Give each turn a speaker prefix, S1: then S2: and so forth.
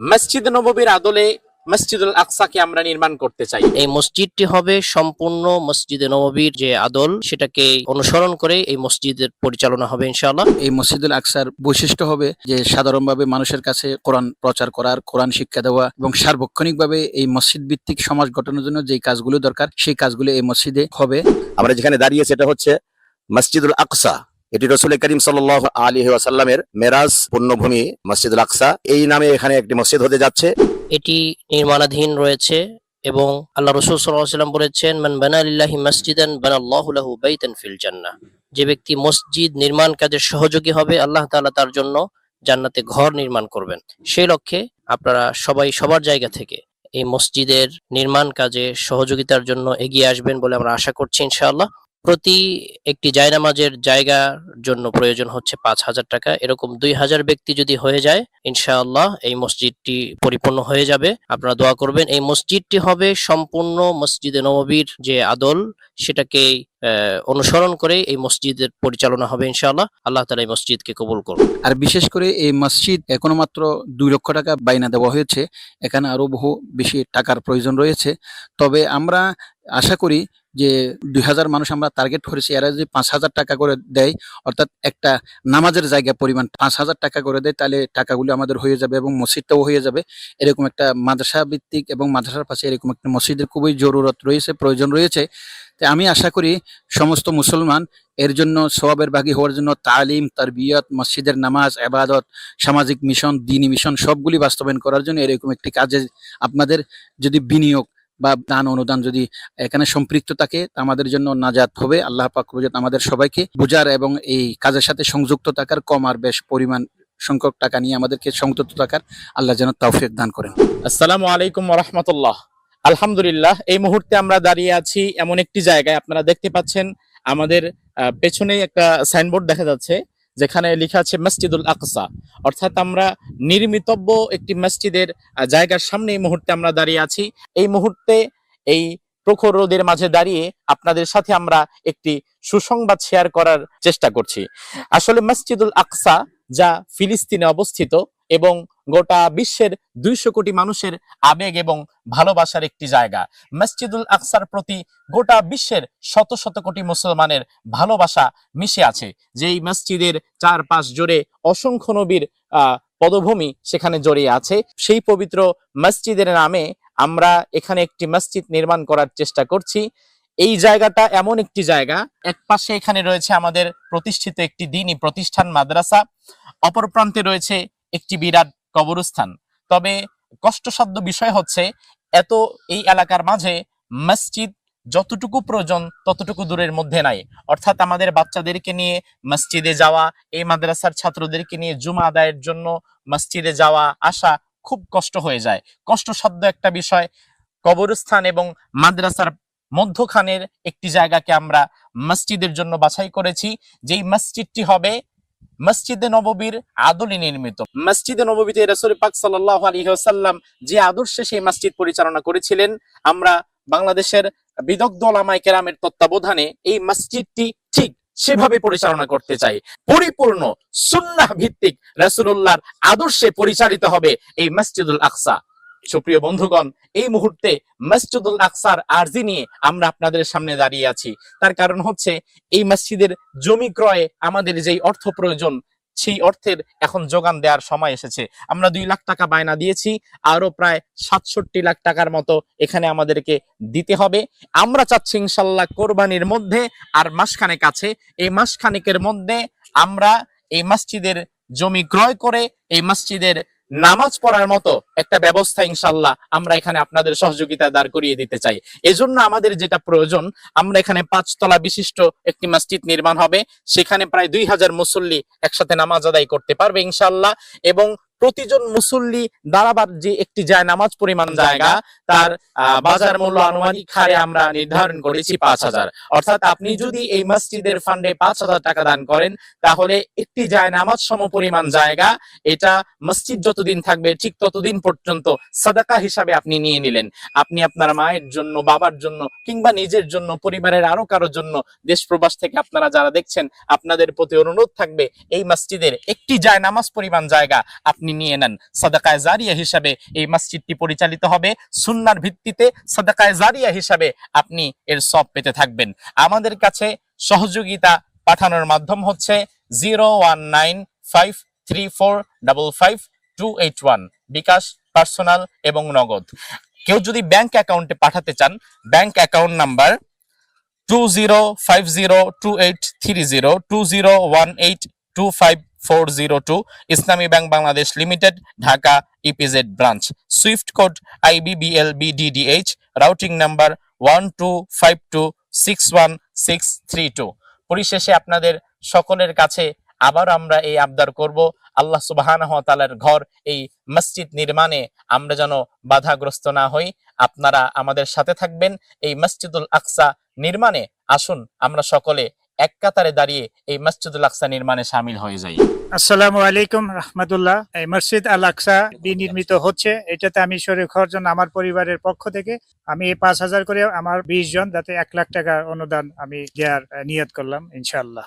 S1: মসজিদ নববীর আদলে মসজিদুল আকসাকে আমরা নির্মাণ করতে চাই।
S2: এই মসজিদটি হবে সম্পূর্ণ মসজিদে নববীর যে আদল সেটাকে অনুসরণ করে এই মসজিদের পরিচালনা হবে ইনশাআল্লাহ।
S3: এই মসজিদুল আকসার বৈশিষ্ট্য হবে যে সাধারণভাবে মানুষের কাছে কোরআন প্রচার করার কোরআন শিক্ষা দেওয়া এবং সার্বক্ষণিকভাবে এই মসজিদ ভিত্তিক সমাজ গঠনের জন্য যে কাজগুলো দরকার সেই কাজগুলো এই মসজিদে হবে।
S4: আমরা যেখানে দাঁড়িয়ে সেটা হচ্ছে মসজিদুল আকসা। এটি রসুল করিম সাল আলী ওয়াসাল্লামের মেরাজ পূর্ণভূমি মসজিদ আকসা। এই নামে এখানে একটি মসজিদ হতে যাচ্ছে।
S2: এটি নির্মাণাধীন রয়েছে এবং আল্লাহ রসুল সাল্লাম বলেছেন, মান বানা লিল্লাহি মসজিদান বানাল্লাহু লাহু বাইতান ফিল জান্নাহ। যে ব্যক্তি মসজিদ নির্মাণ কাজের সহযোগী হবে, আল্লাহ তাআলা তার জন্য জান্নাতে ঘর নির্মাণ করবেন। সেই লক্ষ্যে আপনারা সবাই সবার জায়গা থেকে এই মসজিদের নির্মাণ কাজে সহযোগিতার জন্য এগিয়ে আসবেন বলে আমরা আশা করছি ইনশাআল্লাহ। প্রতি একটি জায়নামাজের জায়গার জন্য প্রয়োজন হচ্ছে পাঁচ হাজার টাকা। এরকম দুই হাজার ব্যক্তি যদি হয়ে যায়, ইনশাআল্লাহ এই মসজিদটি পরিপূর্ণ হয়ে যাবে। আপনারা দোয়া করবেন, এই মসজিদটি হবে সম্পূর্ণ মসজিদে নববীর যে আদল, সেটাকে অনুসরণ করে এই মসজিদের পরিচালনা হবে ইনশাআল্লাহ। আল্লাহ তালা এই মসজিদকে কবুল করুন।
S3: আর বিশেষ করে এই মসজিদ এখনও মাত্র দুই লক্ষ টাকা বাইনা দেওয়া হয়েছে। এখানে আরও বহু বেশি টাকার প্রয়োজন রয়েছে। তবে আমরা আশা করি যে দুই হাজার মানুষ আমরা টার্গেট করেছি, এরা যদি পাঁচ হাজার টাকা করে দেয়, অর্থাৎ একটা নামাজের জায়গা পরিমাণ পাঁচ হাজার টাকা করে দেয়, তাহলে টাকাগুলো আমাদের হয়ে যাবে এবং মসজিদটাও হয়ে যাবে। এরকম একটা মাদ্রাসা ভিত্তিক এবং মাদ্রাসার পাশে এরকম একটা মসজিদের খুবই জরুরত রয়েছে, প্রয়োজন রয়েছে। তাই আমি আশা করি সমস্ত মুসলমান এর জন্য সবাবের ভাগী হওয়ার জন্য তালিম, তারবিয়ত, মসজিদের নামাজ আবাদত সামাজিক মিশন, দিনী মিশন সবগুলি বাস্তবায়ন করার জন্য এরকম একটি কাজে আপনাদের যদি বিনিয়োগ বা দান অনুদান যদি এখানে সম্পৃক্ত থাকে আমাদের জন্য নাজাত হবে। আল্লাহ পাক আমাদের সবাইকে বোঝার এবং এই কাজের সাথে সংযুক্ত থাকার কম আর বেশ পরিমাণ সংখ্যক টাকা নিয়ে আমাদেরকে সংযুক্ত থাকার আল্লাহ যেন তৌফিক দান করেন।
S1: আসসালামু আলাইকুম রহমতুল্লাহ। আলহামদুলিল্লাহ এই মুহূর্তে আমরা দাঁড়িয়ে আছি এমন একটি জায়গায়। আপনারা দেখতে পাচ্ছেন আমাদের আহ, পেছনেই একটা সাইনবোর্ড দেখা যাচ্ছে। যেখানে লেখা আছে মসজিদুল আকসা। অর্থাৎ আমরা নির্মিতব্য একটি মসজিদের জায়গার সামনে এই মুহূর্তে আমরা দাঁড়িয়ে আছি। এই মুহূর্তে এই প্রখর রোদের মাঝে দাঁড়িয়ে আপনাদের সাথে আমরা একটি সুসংবাদ শেয়ার করার চেষ্টা করছি। আসলে মসজিদুল আকসা, যা ফিলিস্তিনে অবস্থিত এবং গোটা বিশ্বের দুইশো কোটি মানুষের আবেগ এবং ভালোবাসার একটি জায়গা। মসজিদুল আকসার প্রতি গোটা বিশ্বের শত শত কোটি মুসলমানের ভালোবাসা মিশে আছে। যেই মসজিদের চার পাশ জুড়ে অসংখ্য নবীর পদভূমি সেখানে জড়িয়ে আছে। সেই পবিত্র মসজিদের নামে আমরা এখানে একটি মসজিদ নির্মাণ করার চেষ্টা করছি। এই জায়গাটা এমন একটি জায়গা, এক পাশে এখানে রয়েছে আমাদের প্রতিষ্ঠিত একটি দিনই প্রতিষ্ঠান মাদ্রাসা, অপর প্রান্তে রয়েছে একটি বিরাট কবরস্থান। তবে কষ্টসাধ্য বিষয় হচ্ছে, এত এই এলাকার মাঝে মসজিদ যতটুকু প্রয়োজন ততটুকু দূরের মধ্যে নাই। অর্থাৎ আমাদের বাচ্চাদেরকে নিয়ে মসজিদে যাওয়া, এই মাদ্রাসার ছাত্রদেরকে নিয়ে জুমা আদায়ের জন্য মসজিদে যাওয়া, আসা খুব কষ্ট হয়ে যায়। কষ্টসাধ্য একটা বিষয়, কবরস্থান এবং মাদ্রাসার মধ্যখানের একটি জায়গাকে আমরা মসজিদের জন্য বাছাই করেছি। যেই মসজিদটি হবে মসজিদে নববীর আদলে নির্মিত। মসজিদে নববীতে রাসূল পাক সাল্লাল্লাহু আলাইহি ওয়াসাল্লাম যে আদর্শে সেই মসজিদ পরিচালনা করেছিলেন, আমরা বাংলাদেশের বিদগ্ধ ওলামায়ে কেরামের তত্ত্বাবধানে এই মসজিদটি ঠিক সেভাবে পরিচালনা করতে চাই। পরিপূর্ণ সুন্নাহ ভিত্তিক রাসূলুল্লাহর আদর্শে পরিচালিত হবে এই মসজিদুল আকসা। সুপ্রিয় বন্ধুগণ, এই মুহূর্তে মসজিদুল আকসার আরজি নিয়ে আমরা আপনাদের সামনে দাঁড়িয়ে আছি। তার কারণ হচ্ছে, এই মসজিদের জমি ক্রয়ে আমাদের যেই অর্থ প্রয়োজন, সেই অর্থের এখন যোগান দেওয়ার সময় এসেছে। আমরা দুই লাখ টাকা বায়না দিয়েছি আরও প্রায় সাতষট্টি লাখ টাকার মতো এখানে আমাদেরকে দিতে হবে। আমরা চাচ্ছি ইনশাল্লাহ কোরবানির মধ্যে আর মাসখানেক আছে। এই মাসখানেকের মধ্যে আমরা এই মসজিদের জমি ক্রয় করে, এই মসজিদের নামাজ পড়ার মতো একটা ব্যবস্থা ইনশাল্লাহ আমরা এখানে আপনাদের সহযোগিতা দাঁড় করিয়ে দিতে চাই। এজন্য আমাদের যেটা প্রয়োজন, আমরা এখানে পাঁচতলা বিশিষ্ট একটি মসজিদ নির্মাণ হবে। সেখানে প্রায় দুই হাজার মুসল্লি একসাথে নামাজ আদায় করতে পারবে ইনশাল্লাহ এবং প্রতিজন মুসল্লি দাঁড়াবার যে একটি যায় নামাজ পরিমাণ জায়গা, তার বাজার মূল্য আনুমানিক হারে আমরা নির্ধারণ করেছি পাঁচ হাজার। অর্থাৎ আপনি যদি এই মসজিদের ফান্ডে পাঁচ হাজার টাকা দান করেন, তাহলে একটি যায় নামাজ সম পরিমাণ জায়গা, এটা মসজিদ যতদিন থাকবে ঠিক ততদিন পর্যন্ত সাদাকা হিসাবে আপনি নিয়ে নিলেন। আপনি আপনার মায়ের জন্য, বাবার জন্য কিংবা নিজের জন্য, পরিবারের আরও কারোর জন্য, দেশ প্রবাস থেকে আপনারা যারা দেখছেন, আপনাদের প্রতি অনুরোধ থাকবে, এই মসজিদের একটি যায় নামাজ পরিমাণ জায়গা আপনি নিয়ে নেন। সাদাকায় জারিয়া হিসাবে এই মসজিদটি পরিচালিত হবে। সুন্নার ভিত্তিতে সাদাকায় জারিয়া হিসাবে আপনি এর সব পেতে থাকবেন। আমাদের কাছে সহযোগিতা পাঠানোর মাধ্যম হচ্ছে জিরো ওয়ান বিকাশ, পার্সোনাল এবং নগদ। কেউ যদি ব্যাংক অ্যাকাউন্টে পাঠাতে চান, bank account number two zero five zero two eight three zero, two zero one eight two five four zero two Islami bank Bangladesh limited Dhaka EPZ branch swift code IBBL BDDH routing number one two five two six one six three two পরিশেষে আপনাদের সকলের কাছে আবার আমরা এই আবদার করব। আল্লাহ সুবাহানহ তালার ঘর, এই মসজিদ নির্মাণে আমরা যেন বাধাগ্রস্ত না হই। আপনারা আমাদের সাথে থাকবেন। এই মসজিদুল আকসা নির্মাণে আসুন, আমরা সকলে এক কাতারে দাঁড়িয়ে এই মসজিদুল আকসা নির্মাণে সামিল হয়ে যাই।
S5: আসসালামু আলাইকুম, রহমতুল্লাহ। এই মসজিদ আল আকসা বিনির্মিত হচ্ছে। এটাতে আমি শরীর হওয়ার জন্য আমার পরিবারের পক্ষ থেকে আমি পাঁচ হাজার করে আমার বিশ জন যাতে এক লাখ টাকা অনুদান আমি দেওয়ার নিয়ত করলাম, ইনশাআল্লাহ।